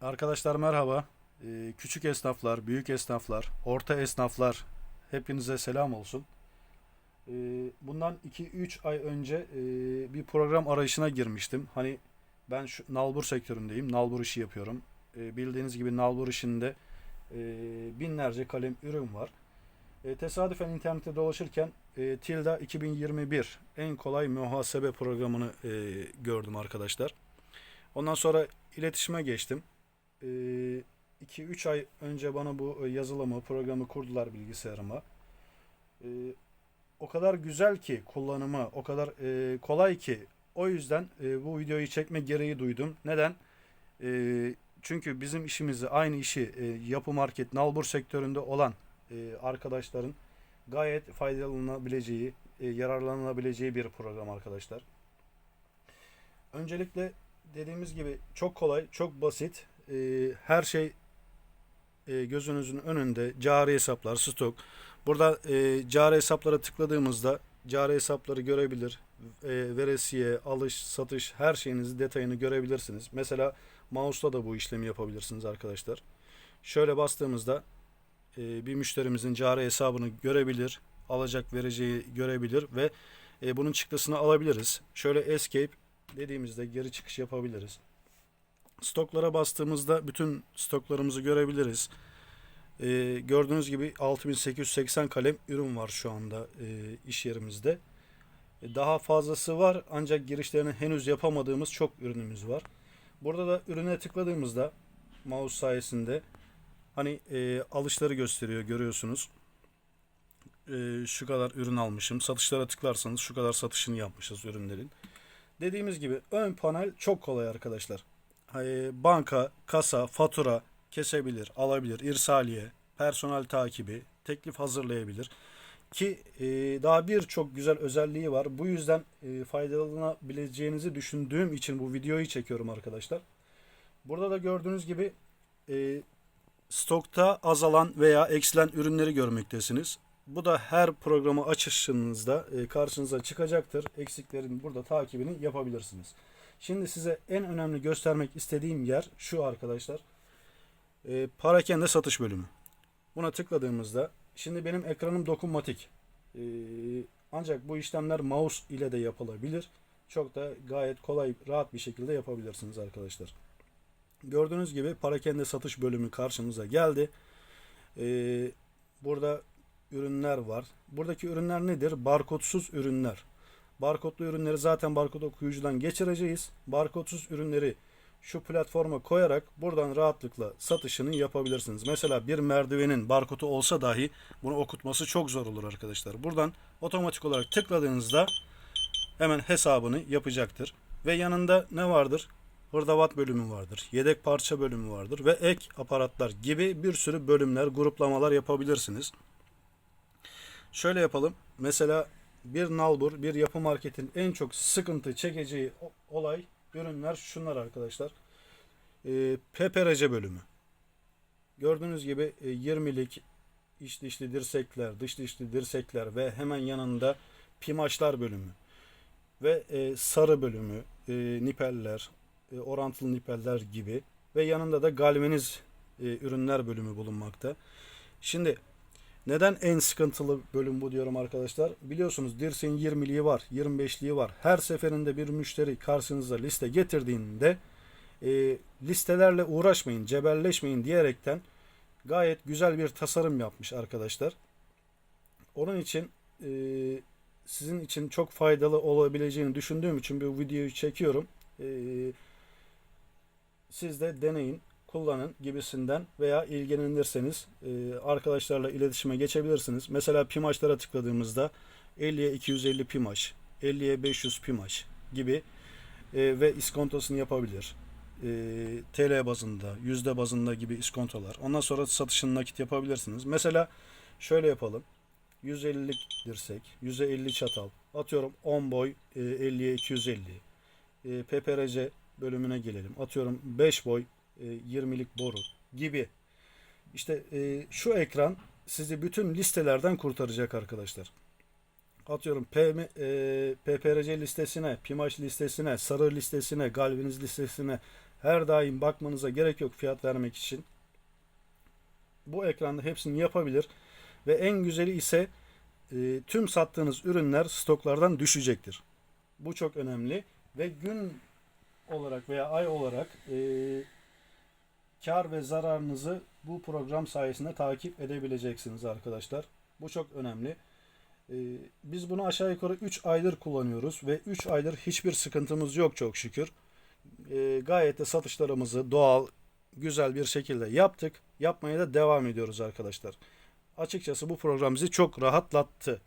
Arkadaşlar merhaba. Ee, küçük esnaflar, büyük esnaflar, orta esnaflar hepinize selam olsun. Ee, bundan 2-3 ay önce e, bir program arayışına girmiştim. Hani ben şu nalbur sektöründeyim. Nalbur işi yapıyorum. Ee, bildiğiniz gibi nalbur işinde e, binlerce kalem ürün var. E, tesadüfen internette dolaşırken e, Tilda 2021 en kolay muhasebe programını e, gördüm arkadaşlar. Ondan sonra iletişime geçtim. 2-3 ay önce bana bu e, yazılımı, programı kurdular bilgisayarıma. E, O kadar güzel ki kullanımı, o kadar e, kolay ki o yüzden e, bu videoyu çekme gereği duydum. Neden? Çünkü bizim işimizi, aynı işi yapı market, nalbur sektöründe olan arkadaşların gayet faydalanabileceği, yararlanabileceği bir program arkadaşlar. Öncelikle dediğimiz gibi çok kolay, çok basit. Ee, her şey e, gözünüzün önünde. Cari hesaplar, stok. Burada e, cari hesaplara tıkladığımızda cari hesapları görebilir. E, veresiye, alış, satış her şeyinizi detayını görebilirsiniz. Mesela mouse'la da bu işlemi yapabilirsiniz arkadaşlar. Şöyle bastığımızda e, bir müşterimizin cari hesabını görebilir, alacak vereceği görebilir ve e, bunun çıktısını alabiliriz. Şöyle escape dediğimizde geri çıkış yapabiliriz. Stoklara bastığımızda bütün stoklarımızı görebiliriz. Ee, gördüğünüz gibi 6880 kalem ürün var şu anda e, iş yerimizde. E, Daha fazlası var ancak girişlerini henüz yapamadığımız çok ürünümüz var. Burada da ürüne tıkladığımızda mouse sayesinde hani e, alışları gösteriyor görüyorsunuz. E, şu kadar ürün almışım. Satışlara tıklarsanız şu kadar satışını yapmışız ürünlerin. Dediğimiz gibi ön panel çok kolay arkadaşlar. Banka, kasa, fatura kesebilir, alabilir, irsaliye, personel takibi, teklif hazırlayabilir. Ki e, daha birçok güzel özelliği var. Bu yüzden e, faydalanabileceğinizi düşündüğüm için bu videoyu çekiyorum arkadaşlar. Burada da gördüğünüz gibi e, stokta azalan veya eksilen ürünleri görmektesiniz. Bu da her programı açışınızda e, karşınıza çıkacaktır. Eksiklerin burada takibini yapabilirsiniz. Şimdi size en önemli göstermek istediğim yer şu arkadaşlar. E, parakende satış bölümü. Buna tıkladığımızda şimdi benim ekranım dokunmatik. E, ancak bu işlemler mouse ile de yapılabilir. Çok da gayet kolay, rahat bir şekilde yapabilirsiniz arkadaşlar. Gördüğünüz gibi parakende satış bölümü karşımıza geldi. E, burada ürünler var. Buradaki ürünler nedir? Barkodsuz ürünler. Barkodlu ürünleri zaten barkod okuyucudan geçireceğiz. Barkodsuz ürünleri şu platforma koyarak buradan rahatlıkla satışını yapabilirsiniz. Mesela bir merdivenin barkodu olsa dahi bunu okutması çok zor olur arkadaşlar. Buradan otomatik olarak tıkladığınızda hemen hesabını yapacaktır. Ve yanında ne vardır? Hırdavat bölümü vardır. Yedek parça bölümü vardır. Ve ek aparatlar gibi bir sürü bölümler, gruplamalar yapabilirsiniz. Şöyle yapalım. Mesela bir nalbur, bir yapı marketin en çok sıkıntı çekeceği olay ürünler şunlar arkadaşlar. Ee, PPRC bölümü. Gördüğünüz gibi e, 20'lik iç dişli dirsekler, dış dişli dirsekler ve hemen yanında pimaçlar bölümü ve e, sarı bölümü, e, nipeller, e, orantılı nipeller gibi ve yanında da galvaniz e, ürünler bölümü bulunmakta. Şimdi neden en sıkıntılı bölüm bu diyorum arkadaşlar? Biliyorsunuz dirseğin 20'liği var, 25'liği var. Her seferinde bir müşteri karşınıza liste getirdiğinde e, listelerle uğraşmayın, cebelleşmeyin diyerekten gayet güzel bir tasarım yapmış arkadaşlar. Onun için e, sizin için çok faydalı olabileceğini düşündüğüm için bu videoyu çekiyorum. E, siz de deneyin, kullanın gibisinden veya ilgilenirseniz e, arkadaşlarla iletişime geçebilirsiniz. Mesela pimaçlara tıkladığımızda 50'ye 250 pimaç, 50'ye 500 pimaç gibi e, ve iskontosunu yapabilir. E, TL bazında, yüzde bazında gibi iskontolar. Ondan sonra satışını nakit yapabilirsiniz. Mesela şöyle yapalım. 150'lik dirsek, 150 çatal. Atıyorum 10 boy e, 50'ye 250. E, PPRC bölümüne gelelim. Atıyorum 5 boy 20'lik boru gibi. İşte e, şu ekran sizi bütün listelerden kurtaracak arkadaşlar. atıyorum PM, e, PPRC listesine, PİMAŞ listesine, sarı listesine, galvaniz listesine her daim bakmanıza gerek yok fiyat vermek için. Bu ekranda hepsini yapabilir ve en güzeli ise e, tüm sattığınız ürünler stoklardan düşecektir. Bu çok önemli ve gün olarak veya ay olarak e, kar ve zararınızı bu program sayesinde takip edebileceksiniz arkadaşlar. Bu çok önemli. Ee, Biz bunu aşağı yukarı 3 aydır kullanıyoruz ve 3 aydır hiçbir sıkıntımız yok çok şükür. Ee, Gayet de satışlarımızı doğal, güzel bir şekilde yaptık. Yapmaya da devam ediyoruz arkadaşlar. Açıkçası bu program bizi çok rahatlattı.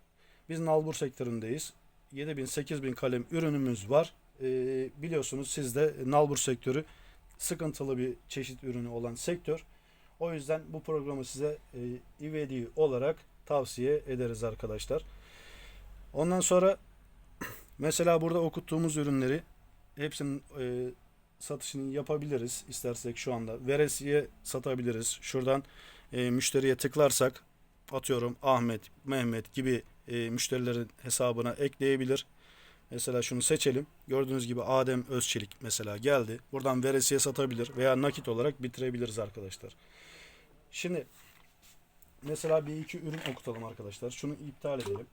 Biz nalbur sektöründeyiz. 7000-8000 kalem ürünümüz var. Ee, biliyorsunuz siz de nalbur sektörü sıkıntılı bir çeşit ürünü olan sektör. O yüzden bu programı size e, ivedi olarak tavsiye ederiz arkadaşlar. Ondan sonra mesela burada okuttuğumuz ürünleri hepsinin e, satışını yapabiliriz istersek şu anda. Veresiye satabiliriz. Şuradan e, müşteriye tıklarsak atıyorum Ahmet, Mehmet gibi e, müşterilerin hesabına ekleyebilir. Mesela şunu seçelim. Gördüğünüz gibi Adem Özçelik mesela geldi. Buradan veresiye satabilir veya nakit olarak bitirebiliriz arkadaşlar. Şimdi mesela bir iki ürün okutalım arkadaşlar. Şunu iptal edelim.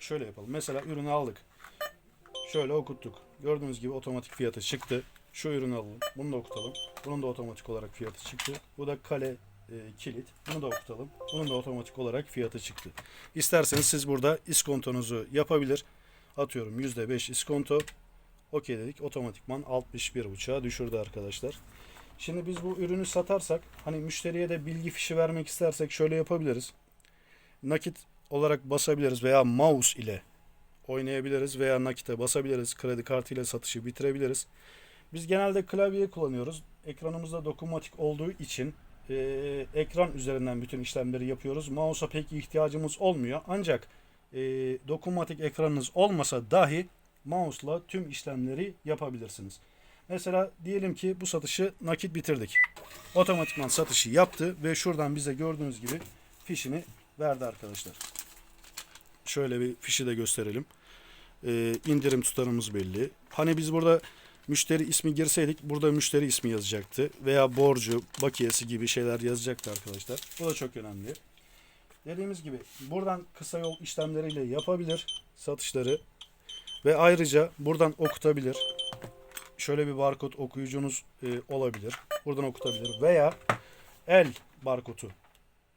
Şöyle yapalım. Mesela ürünü aldık. Şöyle okuttuk. Gördüğünüz gibi otomatik fiyatı çıktı. Şu ürünü alalım. Bunu da okutalım. Bunun da otomatik olarak fiyatı çıktı. Bu da kale e, kilit. Bunu da okutalım. Bunun da otomatik olarak fiyatı çıktı. İsterseniz siz burada iskontonuzu yapabilir. Atıyorum %5 iskonto. Okey dedik. Otomatikman 61.5'a düşürdü arkadaşlar. Şimdi biz bu ürünü satarsak hani müşteriye de bilgi fişi vermek istersek şöyle yapabiliriz. Nakit olarak basabiliriz veya mouse ile oynayabiliriz veya nakite basabiliriz. Kredi kartı ile satışı bitirebiliriz. Biz genelde klavye kullanıyoruz. Ekranımızda dokunmatik olduğu için e, ekran üzerinden bütün işlemleri yapıyoruz. Mouse'a pek ihtiyacımız olmuyor. Ancak e, dokunmatik ekranınız olmasa dahi mouse'la tüm işlemleri yapabilirsiniz. Mesela diyelim ki bu satışı nakit bitirdik. Otomatikman satışı yaptı ve şuradan bize gördüğünüz gibi fişini verdi arkadaşlar. Şöyle bir fişi de gösterelim. Ee, indirim tutarımız belli. Hani biz burada müşteri ismi girseydik burada müşteri ismi yazacaktı. Veya borcu, bakiyesi gibi şeyler yazacaktı arkadaşlar. Bu da çok önemli. Dediğimiz gibi buradan kısa yol işlemleriyle yapabilir satışları. Ve ayrıca buradan okutabilir şöyle bir barkod okuyucunuz e, olabilir. Buradan okutabilir. Veya el barkodu.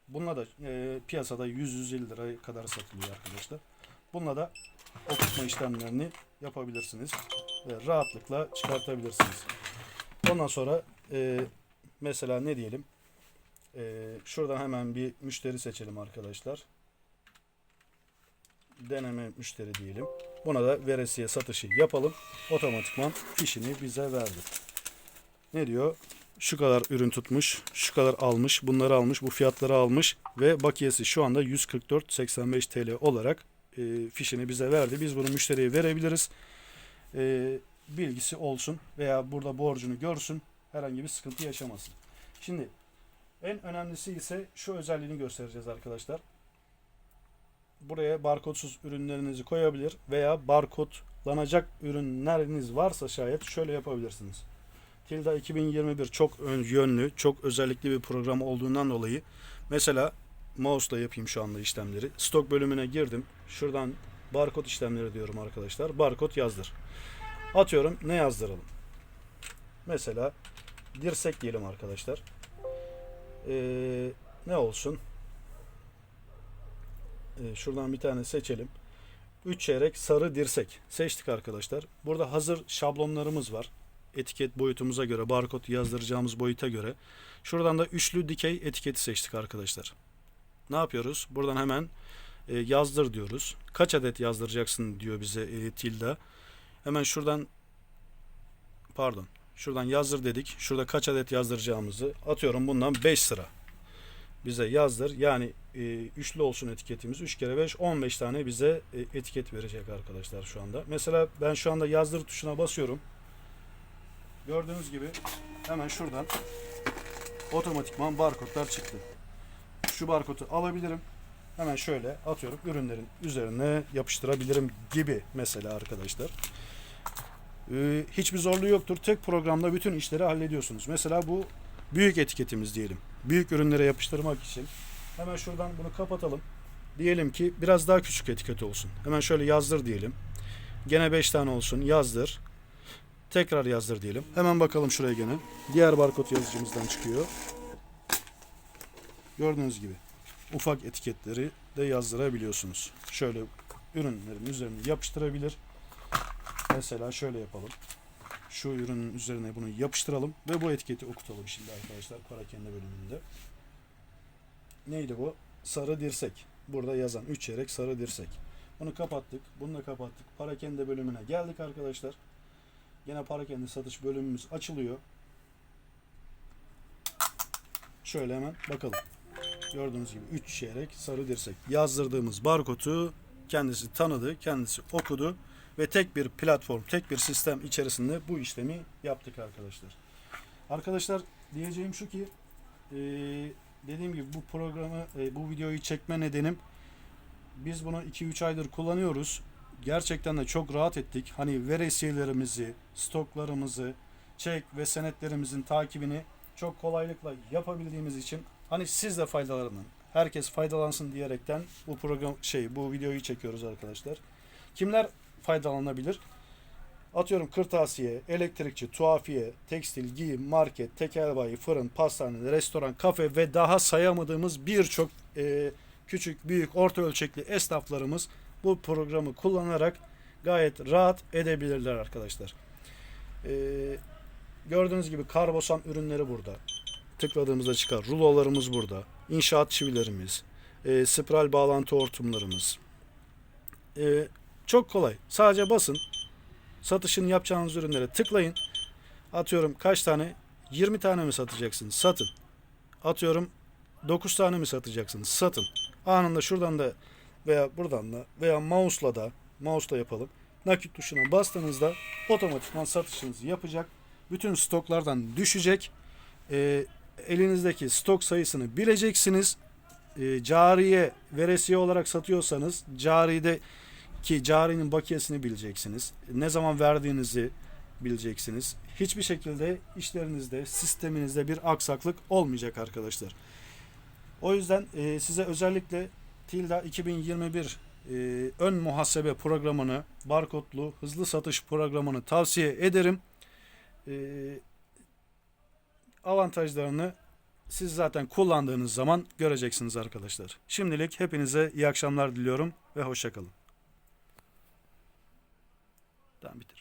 Bununla da e, piyasada 100-150 liraya kadar satılıyor arkadaşlar. Bununla da okutma işlemlerini yapabilirsiniz. Ve rahatlıkla çıkartabilirsiniz. Ondan sonra e, mesela ne diyelim? E, şuradan hemen bir müşteri seçelim arkadaşlar. Deneme müşteri diyelim. Buna da veresiye satışı yapalım. Otomatikman fişini bize verdi. Ne diyor? Şu kadar ürün tutmuş, şu kadar almış, bunları almış, bu fiyatları almış ve bakiyesi şu anda 144.85 TL olarak e, fişini bize verdi. Biz bunu müşteriye verebiliriz. E, bilgisi olsun veya burada borcunu görsün. Herhangi bir sıkıntı yaşamasın. Şimdi en önemlisi ise şu özelliğini göstereceğiz arkadaşlar buraya barkodsuz ürünlerinizi koyabilir veya barkodlanacak ürünleriniz varsa şayet şöyle yapabilirsiniz. Tilda 2021 çok ön- yönlü, çok özellikli bir program olduğundan dolayı mesela mouse'la yapayım şu anda işlemleri. Stok bölümüne girdim. Şuradan barkod işlemleri diyorum arkadaşlar. Barkod yazdır. Atıyorum ne yazdıralım? Mesela dirsek diyelim arkadaşlar. Ee, ne olsun? Ee, şuradan bir tane seçelim. 3 çeyrek sarı dirsek. Seçtik arkadaşlar. Burada hazır şablonlarımız var. Etiket boyutumuza göre, barkod yazdıracağımız boyuta göre. Şuradan da üçlü dikey etiketi seçtik arkadaşlar. Ne yapıyoruz? Buradan hemen e, yazdır diyoruz. Kaç adet yazdıracaksın diyor bize e, Tilda. Hemen şuradan pardon. Şuradan yazdır dedik. Şurada kaç adet yazdıracağımızı atıyorum bundan 5 sıra bize yazdır. Yani e, üçlü olsun etiketimiz. 3 kere 5 15 tane bize e, etiket verecek arkadaşlar şu anda. Mesela ben şu anda yazdır tuşuna basıyorum. Gördüğünüz gibi hemen şuradan otomatikman barkodlar çıktı. Şu barkodu alabilirim. hemen şöyle atıyorum ürünlerin üzerine yapıştırabilirim gibi mesela arkadaşlar. Ee, hiçbir zorluğu yoktur. Tek programda bütün işleri hallediyorsunuz. Mesela bu büyük etiketimiz diyelim. Büyük ürünlere yapıştırmak için hemen şuradan bunu kapatalım. Diyelim ki biraz daha küçük etiket olsun. Hemen şöyle yazdır diyelim. Gene 5 tane olsun yazdır. Tekrar yazdır diyelim. Hemen bakalım şuraya gene. Diğer barkod yazıcımızdan çıkıyor. Gördüğünüz gibi ufak etiketleri de yazdırabiliyorsunuz. Şöyle ürünlerin üzerine yapıştırabilir. Mesela şöyle yapalım. Şu ürünün üzerine bunu yapıştıralım ve bu etiketi okutalım şimdi arkadaşlar parakende bölümünde. Neydi bu? Sarı dirsek. Burada yazan 3 çeyrek sarı dirsek. Bunu kapattık. Bunu da kapattık. Parakende bölümüne geldik arkadaşlar. Yine parakende satış bölümümüz açılıyor. Şöyle hemen bakalım. Gördüğünüz gibi 3 çeyrek sarı dirsek. Yazdırdığımız barkodu kendisi tanıdı, kendisi okudu ve tek bir platform, tek bir sistem içerisinde bu işlemi yaptık arkadaşlar. Arkadaşlar diyeceğim şu ki eee, dediğim gibi bu programı, e, bu videoyu çekme nedenim biz bunu 2-3 aydır kullanıyoruz. Gerçekten de çok rahat ettik. Hani veresiyelerimizi, stoklarımızı, çek ve senetlerimizin takibini çok kolaylıkla yapabildiğimiz için hani siz de faydalanın. Herkes faydalansın diyerekten bu program şey bu videoyu çekiyoruz arkadaşlar. Kimler faydalanabilir? Atıyorum kırtasiye, elektrikçi, tuhafiye, tekstil, giyim, market, tekel bayi, fırın, pastane, restoran, kafe ve daha sayamadığımız birçok e, küçük, büyük, orta ölçekli esnaflarımız bu programı kullanarak gayet rahat edebilirler arkadaşlar. E, gördüğünüz gibi karbosan ürünleri burada. Tıkladığımızda çıkar. Rulolarımız burada. İnşaat çivilerimiz, e, spiral bağlantı hortumlarımız. E, çok kolay. Sadece basın. Satışını yapacağınız ürünlere tıklayın. Atıyorum kaç tane? 20 tane mi satacaksınız? Satın. Atıyorum 9 tane mi satacaksınız? Satın. Anında şuradan da veya buradan da veya mouse'la da mouse'la yapalım. Nakit tuşuna bastığınızda otomatikman satışınızı yapacak. Bütün stoklardan düşecek. Ee, elinizdeki stok sayısını bileceksiniz. Ee, cariye veresiye olarak satıyorsanız caride ki carinin bakiyesini bileceksiniz. Ne zaman verdiğinizi bileceksiniz. Hiçbir şekilde işlerinizde, sisteminizde bir aksaklık olmayacak arkadaşlar. O yüzden e, size özellikle Tilda 2021 e, ön muhasebe programını, barkodlu hızlı satış programını tavsiye ederim. E, avantajlarını siz zaten kullandığınız zaman göreceksiniz arkadaşlar. Şimdilik hepinize iyi akşamlar diliyorum ve hoşçakalın. Bitir.